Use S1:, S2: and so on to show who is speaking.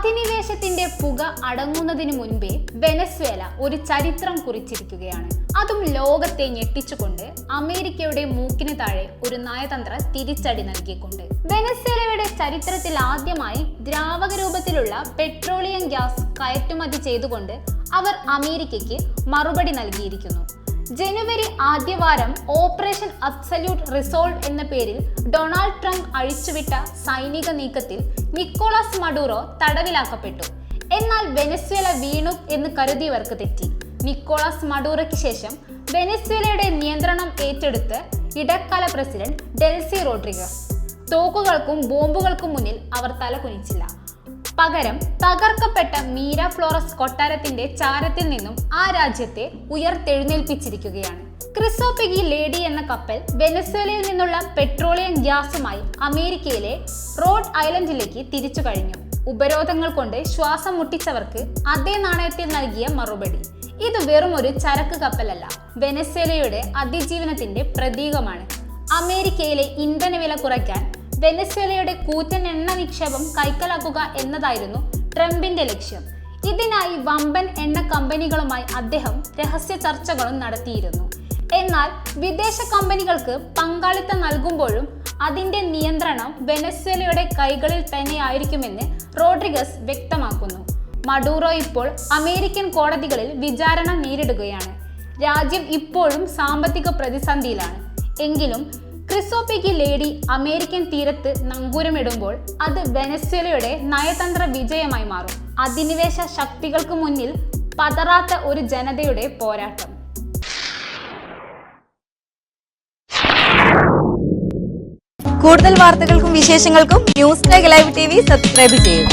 S1: അധിനിവേശത്തിന്റെ പുക അടങ്ങുന്നതിന് മുൻപേ വെനസ്വേല ഒരു ചരിത്രം കുറിച്ചിരിക്കുകയാണ്. അതും ലോകത്തെ ഞെട്ടിച്ചുകൊണ്ട് അമേരിക്കയുടെ മൂക്കിന് താഴെ ഒരു നയതന്ത്ര തിരിച്ചടി നൽകിക്കൊണ്ട്. വെനസ്വേലയുടെ ചരിത്രത്തിൽ ആദ്യമായി ദ്രാവക രൂപത്തിലുള്ള പെട്രോളിയം ഗ്യാസ് കയറ്റുമതി ചെയ്തുകൊണ്ട് അവർ അമേരിക്കയ്ക്ക് മറുപടി നൽകിയിരിക്കുന്നു. ജനുവരി ആദ്യവാരം ഓപ്പറേഷൻ അബ്സല്യൂട്ട് റിസോൾവ് എന്ന പേരിൽ ഡൊണാൾഡ് ട്രംപ് അഴിച്ചുവിട്ട സൈനിക നീക്കത്തിൽ നിക്കോളാസ് മഡൂറോ തടവിലാക്കപ്പെട്ടു. എന്നാൽ വെനസ്വേല വീണു എന്ന് കരുതിയവർക്ക് തെറ്റി. നിക്കോളാസ് മഡൂറയ്ക്ക് ശേഷം വെനസ്വേലയുടെ നിയന്ത്രണം ഏറ്റെടുത്ത് ഇടക്കാല പ്രസിഡന്റ് ഡെൽസി റോഡ്രിഗസ്. തോക്കുകൾക്കും ബോംബുകൾക്കും മുന്നിൽ അവർ തലകുനിച്ചില്ല. പകരം തകർക്കപ്പെട്ട മീര ഫ്ലോറസ് കൊട്ടാരത്തിന്റെ ചാരത്തിൽ നിന്നും ആ രാജ്യത്തെ ഉയർത്തെഴുന്നേൽപ്പിച്ചിരിക്കുകയാണ്. ക്രിസോപെഗി ലേഡി എന്ന കപ്പൽ വെനസ്വേലയിൽ നിന്നുള്ള പെട്രോളിയം ഗ്യാസുമായി അമേരിക്കയിലെ റോഡ് ഐലൻഡിലേക്ക് തിരിച്ചു കഴിഞ്ഞു. ഉപരോധങ്ങൾ കൊണ്ട് ശ്വാസം മുട്ടിച്ചവർക്ക് അതേ നാണയത്തിൽ നൽകിയ മറുപടി. ഇത് വെറും ഒരു ചരക്ക് കപ്പലല്ല. വെനസ്വേലയുടെ അതിജീവനത്തിന്റെ പ്രതീകമാണ്. അമേരിക്കയിലെ ഇന്ധന വില കുറയ്ക്കാൻ വെനസ്വേലയുടെ കൂറ്റൻ എണ്ണ നിക്ഷേപം കൈക്കലാക്കുക എന്നതായിരുന്നു ട്രംപിന്റെ ലക്ഷ്യം. ഇതിനായി വമ്പൻ എണ്ണ കമ്പനികളുമായി അദ്ദേഹം രഹസ്യ ചർച്ചകളും നടത്തിയിരുന്നു. എന്നാൽ വിദേശ കമ്പനികൾക്ക് പങ്കാളിത്തം നൽകുമ്പോഴും അതിന്റെ നിയന്ത്രണം വെനസ്വേലയുടെ കൈകളിൽ തന്നെയായിരിക്കുമെന്ന് റോഡ്രിഗസ് വ്യക്തമാക്കുന്നു. മഡൂറോ ഇപ്പോൾ അമേരിക്കൻ കോടതികളിൽ വിചാരണ നേരിടുകയാണ്. രാജ്യം ഇപ്പോഴും സാമ്പത്തിക പ്രതിസന്ധിയിലാണ്. എങ്കിലും ക്രിസോപ്പിക്ക് ലേഡി അമേരിക്കൻ തീരത്ത് നങ്കൂരമിടുമ്പോൾ അത് വെനസ്വേലയുടെ നയതന്ത്ര വിജയമായി മാറും. അധിനിവേശ ശക്തികൾക്ക് മുന്നിൽ പതറാത്ത ഒരു ജനതയുടെ പോരാട്ടം.
S2: കൂടുതൽ വാർത്തകൾക്കും വിശേഷങ്ങൾക്കും news live T V subscribe ചെയ്യുക